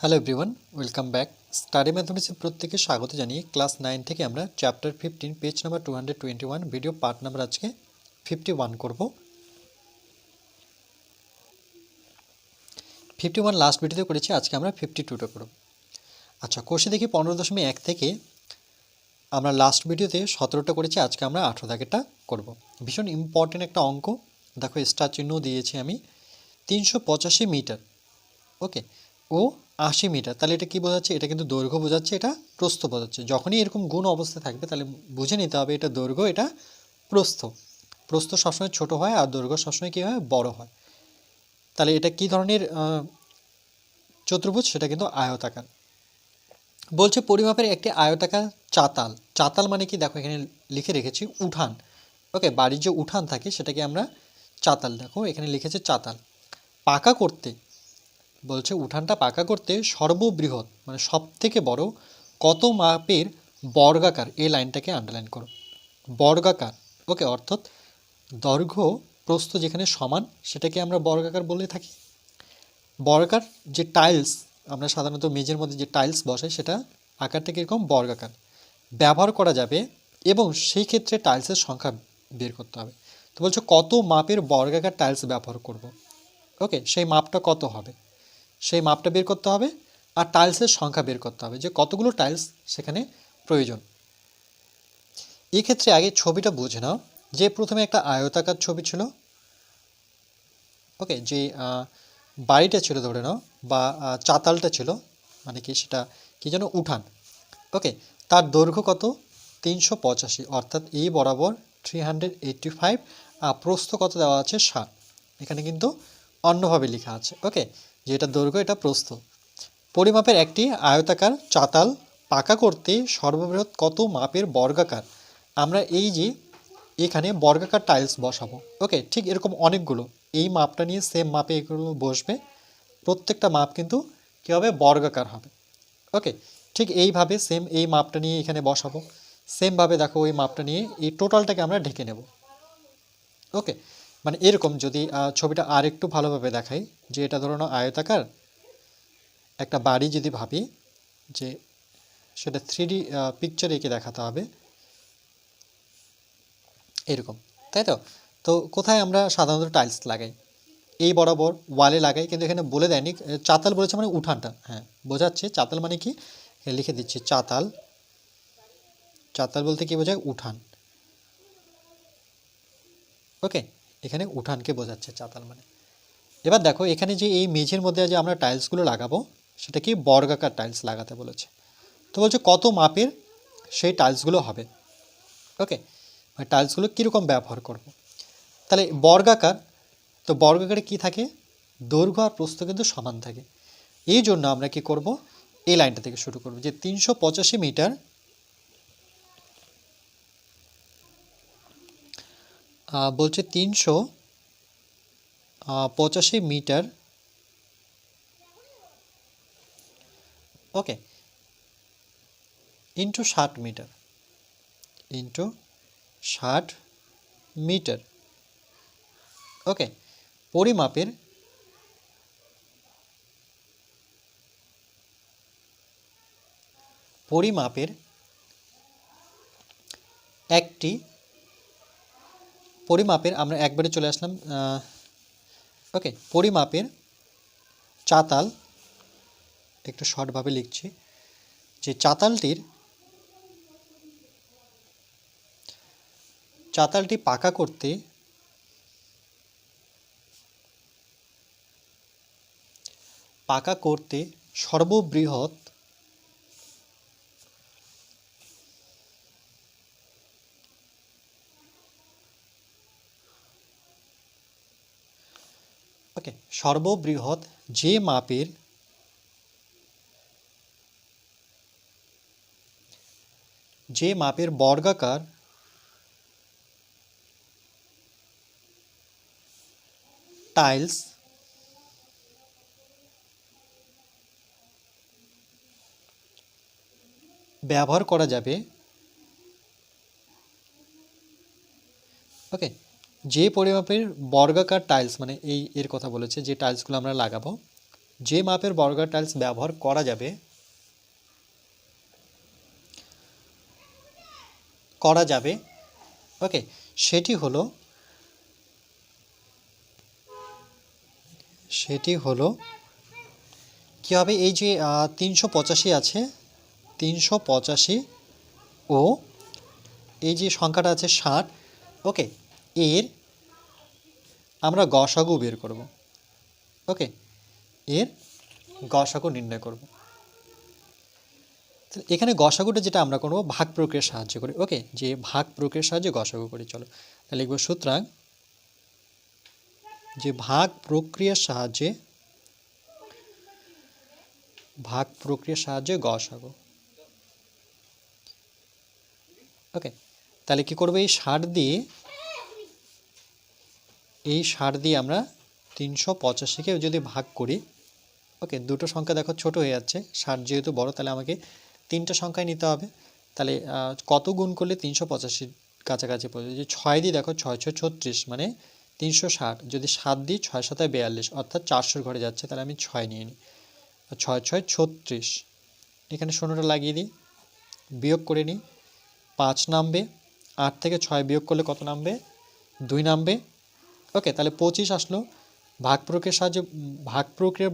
Hello everyone welcome back study ম্যাথমেটিক্সের প্রত্যেকে স্বাগত জানিয়ে ক্লাস নাইন থেকে আমরা chapter fifteen page number two hundred twenty one video part number আজকে ফিফটি ওয়ান করব। ফিফটি ওয়ান লাস্ট ভিডিওতে করেছি, আজকে আমরা ফিফটি টুটা করব। আচ্ছা কোষে দেখি পনেরো দশমিক এক থেকে আমরা লাস্ট ভিডিওতে সতেরোটা করেছি, আজকে আমরা আঠেরো দাগেরটা করব। ভীষণ ইম্পর্টেন্ট একটা অঙ্ক। দেখো স্টার চিহ্ন দিয়েছি আমি। তিনশো পঁচাশি মিটার। ওকে ও আশি মিটার। তাহলে এটা কি বোঝাচ্ছে? এটা কিন্তু দৈর্ঘ্য বোঝাচ্ছে, এটা প্রস্থ বোঝাচ্ছে। যখনই এরকম গুণ অবস্থা থাকবে, তাহলে বুঝে নিতে হবে এটা দৈর্ঘ্য, এটা প্রস্থ। প্রস্থ সবসময় ছোট হয় আর দৈর্ঘ্য সবসময় কী হয়? বড় হয়। তাহলে এটা কি ধরনের চতুর্ভুজ? সেটা কিন্তু আয়তাকার। বলছে পরিমাপের একটি আয়তাকার চাতাল। চাতাল মানে কি? দেখো এখানে লিখে রেখেছি, উঠান। ওকে, বাড়ির যে উঠান থাকে, সেটাকে আমরা চাতাল দেখো। এখানে লিখেছে চাতাল। পাকা করতে বলছে উঠানটা পাকা করতে সর্ববৃহৎ মানে সব থেকে বড় কত মাপের বর্গাকার, এই লাইনটাকে আন্ডারলাইন করো। বর্গাকার ওকে অর্থাৎ দৈর্ঘ্য প্রস্থ যেখানে সমান, সেটাকে আমরা বর্গাকার বলে থাকি। বর্গাকার যে টাইলস আমরা সাধারণত মেঝের মধ্যে যে টাইলস বসাই, সেটা আকারটা কীরকম? বর্গাকার। ব্যবহার করা যাবে এবং সেই ক্ষেত্রে টাইলসের সংখ্যা বের করতে হবে। তো বলছো কত মাপের বর্গাকার টাইলস ব্যবহার করব? ওকে সেই মাপটা কত হবে? সেই মাপটা বের করতে হবে আর টাইলসের সংখ্যা বের করতে হবে যে কতগুলো টাইলস সেখানে প্রয়োজন। এক্ষেত্রে আগে ছবিটা বুঝে নাও। যে প্রথমে একটা আয়তাকার ছবি ছিল ওকে যে বাড়িটা ছিল ধরে নাও বা চাতালটা ছিল মানে কি সেটা কি যেন উঠান ওকে তার দৈর্ঘ্য কত? তিনশো পঁচাশি, অর্থাৎ এই বরাবর থ্রি হান্ড্রেড এইট্টি ফাইভ আর প্রস্থ কত দেওয়া আছে ষাট। এখানে কিন্তু অন্যভাবে লেখা আছে ওকে যে এটা দৈর্ঘ্য, এটা প্রস্থ। পরিমাপের একটি আয়তাকার চাতাল পাকা করতে সর্ববৃহৎ কত মাপের বর্গাকার? আমরা এই যে এখানে বর্গাকার টাইলস বসাবো। ওকে ঠিক এরকম অনেকগুলো। এই মাপটা নিয়ে সেম মাপে এগুলো বসবে। প্রত্যেকটা মাপ কিন্তু কী হবে? বর্গাকার হবে। ওকে ঠিক এইভাবে সেম এই মাপটা নিয়ে এখানে বসাবো। সেমভাবে দেখো, ওই মাপটা নিয়ে এই টোটালটাকে আমরা ঢেকে নেব। ওকে মানে এরকম যদি ছবিটা আর একটু ভালোভাবে দেখাই, যে এটা ধরো না আয়তাকার, একটা বাড়ি যদি ভাবি, যে সেটা থ্রি পিকচার এঁকে দেখাতে হবে, এরকম, তাই তো? তো কোথায় আমরা সাধারণত টাইলস লাগাই? এই বরাবর ওয়ালে লাগাই, কিন্তু এখানে বলে দেয়নি চাতাল বলেছে মানে উঠানটা হ্যাঁ বোঝাচ্ছে, চাতাল মানে কি? লিখে দিচ্ছি, চাতাল চাতাল বলতে কি বোঝায়? উঠান। ওকে এখানে উঠানকে বোঝাচ্ছে চাতাল মানে। এবার দেখো, এখানে যে এই মেঝের মধ্যে যে আমরা টাইলসগুলো লাগাবো সেটা কি বর্গাকার টাইলস লাগাতে বলেছে। তো বলছে, কত মাপের সেই টাইলসগুলো হবে? ওকে? মানে টাইলসগুলো কীরকম ব্যবহার করব। তাহলে বর্গাকার, তো বর্গাকারে কি থাকে? দৈর্ঘ্য আর প্রস্থ কিন্তু সমান থাকে। এই জন্য আমরা কি করব? এই লাইনটা থেকে শুরু করব যে তিনশো পঁচাশি মিটার বলছে তিনশো পঁচাশি মিটার। ওকে ইন্টু ষাট মিটার ইন্টু ষাট মিটার। ওকে, পরিমাপের পরিমাপের একটি পরিমাপের, আমরা একবারে চলে আসলাম ওকে পরিমাপের চাতাল, একটু শর্টভাবে লিখছি, যে চাতালটির, চাতালটি পাকা করতে পাকা করতে সর্ববৃহৎ ওকে সর্ববৃহৎ যে মাপের যে মাপের বর্গাকার টাইলস ব্যবহার করা যাবে। ওকে যে পরিমাপের বর্গাকার টাইলস মানে এই এর কথা বলেছে, যে টাইলসগুলো আমরা লাগাবো, যে মাপের বর্গার টাইলস ব্যবহার করা যাবে করা যাবে ওকে সেটি হলো সেটি হলো, কী হবে, এই যে তিনশো পঁচাশি আছে, তিনশো পঁচাশি ও এই যে সংখ্যাটা আছে ষাট ওকে এর আমরা গসাগু বের করব। ওকে? এর গসাগু নির্ণয় করব। এখানে গসাগুটা যেটা আমরা করব, ভাগ প্রক্রিয়ার সাহায্য করি। ওকে? যে ভাগ প্রক্রিয়ার সাহায্যে গসাগু করি, চলো। তাহলে লিখব সুতরাং যে ভাগ প্রক্রিয়ার সাহায্যে ভাগ প্রক্রিয়ার সাহায্যে গসাগু ওকে? তাহলে কি করব? এই ষাট দিয়ে এই ষাট দিয়ে আমরা তিনশো পঁচাশিকে যদি ভাগ করি, ওকে, দুটো সংখ্যা দেখো ছোট হয়ে যাচ্ছে। ষাট যেহেতু বড়, তাহলে আমাকে তিনটা সংখ্যায় নিতে হবে। তাহলে কত গুণ করলে তিনশো পঁচাশির কাছাকাছি পড়বে? যে ছয় দিয়ে দেখো ছয় ছত্রিশ মানে তিনশো ষাট। যদি সাত দিই ছয় সাতায় বিয়াল্লিশ, অর্থাৎ চারশোর ঘরে যাচ্ছে, তাহলে আমি ছয় নিয়ে নিই। ছয় ছয় ছত্রিশ, এখানে শূন্যটা লাগিয়ে দিই, বিয়োগ করে নিই, পাঁচ নামবে, আট থেকে ছয় বিয়োগ করলে কত নামবে? দুই নামবে ওকে তাহলে পঁচিশ আসলো। ভাগ প্রক্রিয়ার সাহায্যে ভাগ প্রক্রিয়ার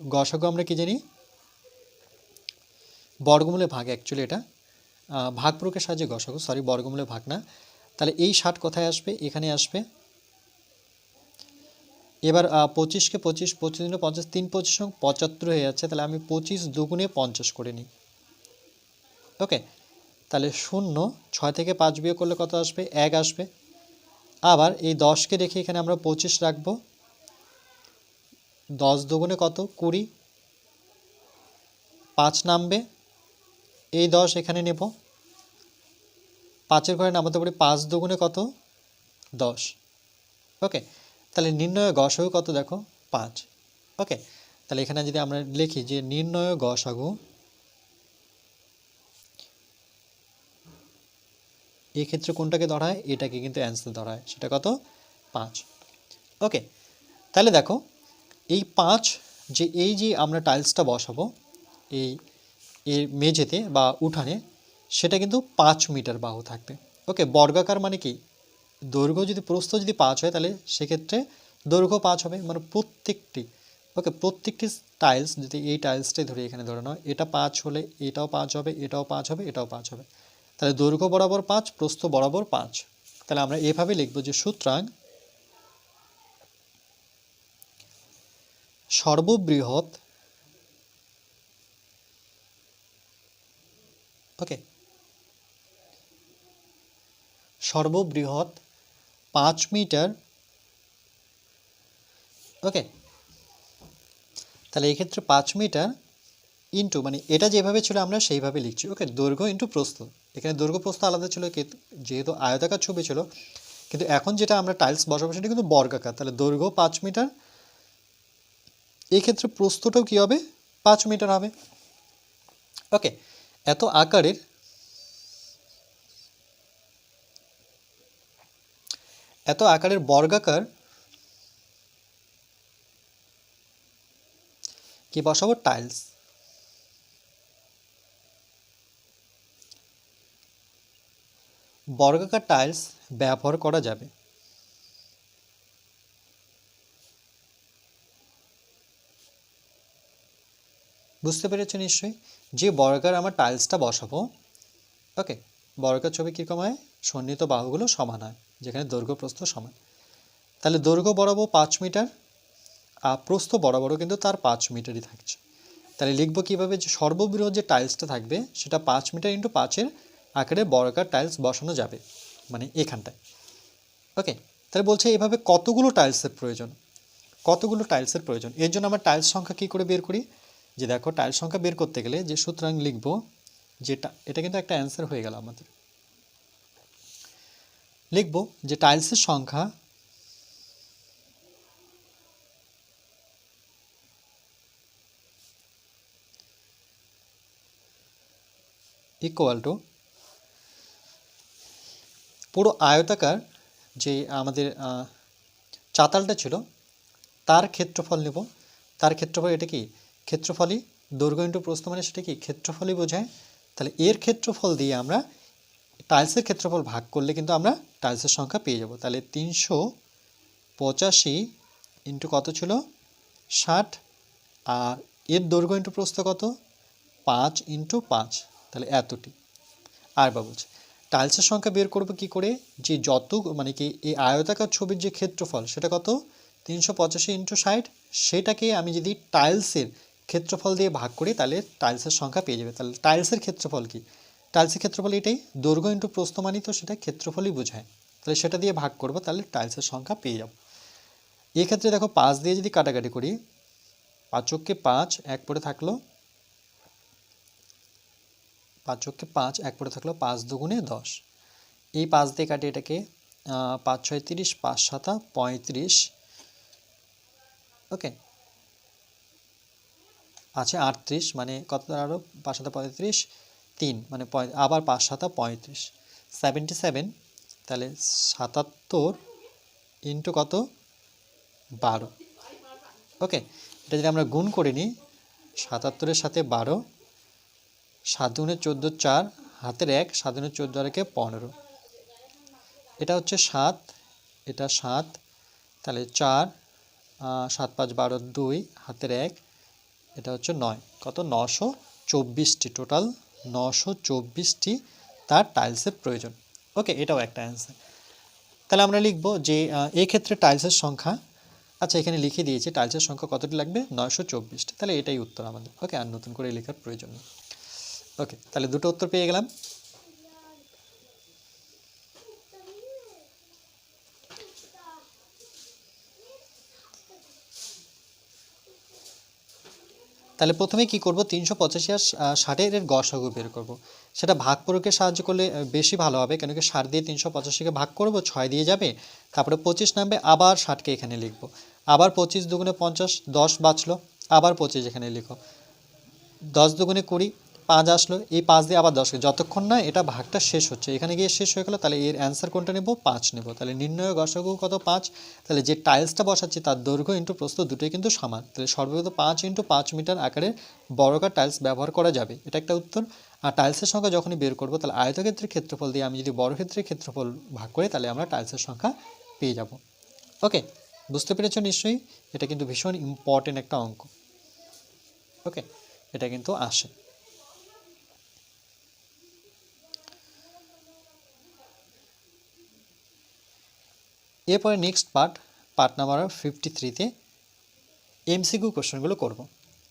গসাগু আমরা কি জানি? বর্গমূলে ভাগ অ্যাকচুয়ালি এটা। ভাগ প্রক্রিয়ার সাহায্যে গসাগু সরি বর্গমূলে ভাগ না। তাহলে এই ষাট কোথায় আসবে? এখানে আসবে। এবার পঁচিশকে পঁচিশ পঁচিশ দিনে পঞ্চাশ, তিন পঁচিশ পঁচাত্তর হয়ে যাচ্ছে, তাহলে আমি পঁচিশ দুগুণে পঞ্চাশ করে নিই। ওকে তাহলে শূন্য, ছয় থেকে পাঁচ বিয়োগ করলে কত আসবে? এক আসবে। আবার এই দশকে রেখে এখানে আমরা পঁচিশ রাখব। দশ দুগুণে কত? কুড়ি। পাঁচ নামবে। এই দশ এখানে নেব। পাঁচের ঘরে নামাতে পারি পাঁচ দুগুণে কত? দশ। ওকে, তাহলে নির্ণয় গসাগু কত দেখো? পাঁচ। ওকে, তাহলে এখানে যদি আমরা লিখি যে নির্ণয় গসাগু এই ক্ষেত্রে কোনটাকে ধরা হয় এটাকে কিন্তু অ্যান্সার ধরা হয় সেটা কত? পাঁচ। ওকে তাহলে দেখো, এই পাঁচ যে, এই যে আমরা টাইলসটা বসাবো, এই, এর মেঝেতে বা উঠানে, সেটা কিন্তু পাঁচ মিটার বাহু থাকবে। ওকে বর্গাকার মানে কি? দৈর্ঘ্য যদি, প্রস্থ যদি পাঁচ হয়, তাহলে সেক্ষেত্রে দৈর্ঘ্য পাঁচ হবে। মানে প্রত্যেকটি ওকে প্রত্যেকটি টাইলস যদি এই টাইলসটাই ধরি, এখানে ধরে নাও, এটা পাঁচ হলে এটাও পাঁচ হবে, এটাও পাঁচ হবে, এটাও পাঁচ হবে। তাহলে দৈর্ঘ্য বরাবর পাঁচ, প্রস্থ বরাবর পাঁচ। তাহলে আমরা এভাবে লিখব যে সুতরাং সর্ববৃহৎ ওকে, সর্ববৃহৎ পাঁচ মিটার, ওকে। তাহলে এক্ষেত্রে পাঁচ মিটার ইন্টু মানে এটা যেভাবে ছিল আমরা সেইভাবে লিখছি। ওকে দৈর্ঘ্য ইন্টু প্রস্থ। এখানে দৈর্ঘ্য, প্রস্থ আলাদা ছিল যেহেতু আয়তাকার ছবি ছিল, কিন্তু এখন যেটা আমরা টাইলস বসাবো সেটা কিন্তু বর্গাকার। তাহলে দৈর্ঘ্য পাঁচ মিটার, এক্ষেত্রে প্রস্থটাও কী হবে? পাঁচ মিটার হবে। ওকে এত আকারের এত আকারের বর্গাকার কি বসাবো? টাইলস বর্গাকার টাইলস ব্যবহার করা যাবে। বুঝতে পেরেছ নিশ্চয়ই? যে বর্গার আমার টাইলসটা বসাবো, ওকে বর্গার ছবি কীরকম হয়? সন্নিহিত বাহুগুলো সমান হয়, যেখানে দৈর্ঘ্য, প্রস্থ সমান। তাহলে দৈর্ঘ্য বরাবর পাঁচ মিটার, আর প্রস্থ বরাবর কিন্তু তার পাঁচ মিটারই থাকছে। তাহলে লিখব কীভাবে যে সর্ববৃহৎ যে টাইলসটা থাকবে, সেটা পাঁচ মিটার ইন্টু পাঁচের আকারে বর্গাকার টাইলস বসানো যাবে মানে এখানটায়। ওকে তাহলে বলছে এভাবে কতগুলো টাইলসের প্রয়োজন? কতগুলো টাইলসের প্রয়োজন? এর জন্য আমরা টাইলস সংখ্যা কী করে বের করি? যে দেখো টাইলস সংখ্যা বের করতে গেলে যে সুতরাং লিখব, যেটা, এটা কিন্তু একটা অ্যান্সার হয়ে গেল আমাদের। লিখব যে টাইলসের সংখ্যা ইকুয়াল টু পুরো আয়তাকার যে আমাদের চাতালটা ছিল, তার ক্ষেত্রফল নেব। তার ক্ষেত্রফল এটা কি? ক্ষেত্রফলই দৈর্ঘ্য ইন্টু প্রস্থ মানে সেটা কি? ক্ষেত্রফলই বোঝায়। তাহলে এর ক্ষেত্রফল দিয়ে আমরা টাইলসের ক্ষেত্রফল ভাগ করলে কিন্তু আমরা টাইলসের সংখ্যা পেয়ে যাব। তাহলে তিনশো পঁচাশি ইন্টু কত ছিল? ষাট। আর এর দৈর্ঘ্য ইন্টু প্রস্থ কত? পাঁচ ইন্টু পাঁচ। তাহলে এতটি। আর বা বলছে টাইলসের সংখ্যা বের করব কি করে? যে যত মানে কি, এই আয়তাকার ছবির যে ক্ষেত্রফল, সেটা কত? তিনশো পঁচাশি ইন্টু ষাট। সেটাকে আমি যদি টাইলসের ক্ষেত্রফল দিয়ে ভাগ করি, তাহলে টাইলসের সংখ্যা পেয়ে যাবে। তাহলে টাইলসের ক্ষেত্রফল কি? টাইলসের ক্ষেত্রফল এটাই। দৈর্ঘ্য ইন্টু প্রস্থ মানি তো সেটা ক্ষেত্রফলই বোঝায়। তাহলে সেটা দিয়ে ভাগ করব, তাহলে টাইলসের সংখ্যা পেয়ে যাব। এক্ষেত্রে দেখো, পাঁচ দিয়ে যদি কাটাকাটি করি, পাঁচককে পাঁচ, এক পরে থাকল পাঁচককে পাঁচ, এক পরে থাকল পাঁচ দুগুণে দশ। এই পাঁচ দিয়ে কাটি এটাকে পাঁচ ছয় তিরিশ, পাঁচ সাতা পঁয়ত্রিশ। ওকে? আছে আটত্রিশ মানে কত আরও পাঁচ সাতা পঁয়ত্রিশ, তিন মানে আবার পাঁচ সাতা পঁয়ত্রিশ। সেভেন্টি সেভেন তাহলে সাতাত্তর ইন্টু কত? বারো। ওকে? এটা যদি আমরা গুণ করে নিই, সাতাত্তরের সাথে বারো সাত দুগুণে চোদ্দ চার, হাতের এক, সাত দুগুণে চোদ্দ আর একে পনেরো। এটা হচ্ছে সাত, এটা সাত, তাহলে চার সাত পাঁচ বারো দুই, হাতের এক, এটা হচ্ছে নয়। কত? নশো চব্বিশটি, টোটাল নশো চব্বিশটি তার টাইলসের প্রয়োজন। ওকে, এটাও একটা অ্যান্সার। তাহলে আমরা লিখব যে ক্ষেত্রে টাইলসের সংখ্যা আচ্ছা এখানে লিখে দিয়েছি, টাইলসের সংখ্যা কতটি লাগবে? নয়শো চব্বিশটি। তাহলে এটাই উত্তর আমাদের। ওকে, আর নতুন করে লেখার প্রয়োজন নেই। ওকে তাহলে দুটো উত্তর পেয়ে গেলাম। তাহলে প্রথমে কি করব? তিনশো পঁচাশি আর ষাটের এর গসাগু বের করব। সেটা ভাগ প্রয়োগের সাহায্য করলে বেশি ভালো হবে, কেন কি ষাট দিয়ে তিনশো পঁচাশিকে ভাগ করব, ছয় দিয়ে যাবে। তারপরে পঁচিশ নামবে, আবার ষাটকে এখানে লিখব। আবার পঁচিশ দুগুণে পঞ্চাশ, দশ বাঁচলো, আবার পঁচিশ এখানে লিখো। দশ দুগুণে কুড়ি পাঁচ আসলো, এই পাঁচ দিয়ে আবার দশ যতক্ষণ না এটা ভাগটা শেষ হচ্ছে, এখানে গিয়ে শেষ হয়ে গেলো, তাহলে এর অ্যান্সার কোনটা নেব? পাঁচ নেব। তাহলে নির্ণয় গসাগু কত? পাঁচ। তাহলে যে টাইলসটা বসাচ্ছি তার দৈর্ঘ্য ইন্টু প্রস্তুত দুটোই কিন্তু সমান। তাহলে সর্বপ্রথম পাঁচ ইন্টু পাঁচ মিটার আকারের বড়কার টাইলস ব্যবহার করা যাবে। এটা একটা উত্তর। আর টাইলসের সংখ্যা যখনই বের করব, তাহলে আয়তক্ষেত্রের ক্ষেত্রফল দিয়ে আমি যদি বর্গক্ষেত্রের ক্ষেত্রফল ভাগ করি, তাহলে আমরা টাইলসের সংখ্যা পেয়ে যাব। ওকে বুঝতে পেরেছ নিশ্চয়ই? এটা কিন্তু ভীষণ ইম্পর্টেন্ট একটা অঙ্ক। ওকে এটা কিন্তু আসে। এরপরে next part part number fifty থ্রিতে এমসিকিউ কোশ্চেনগুলো করব।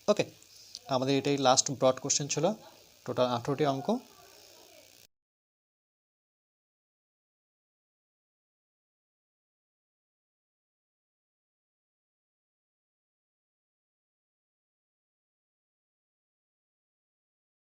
ওকে আমাদের এটাই লাস্ট ব্রড কোশ্চেন ছিল। টোটাল আঠেরোটি অঙ্ক।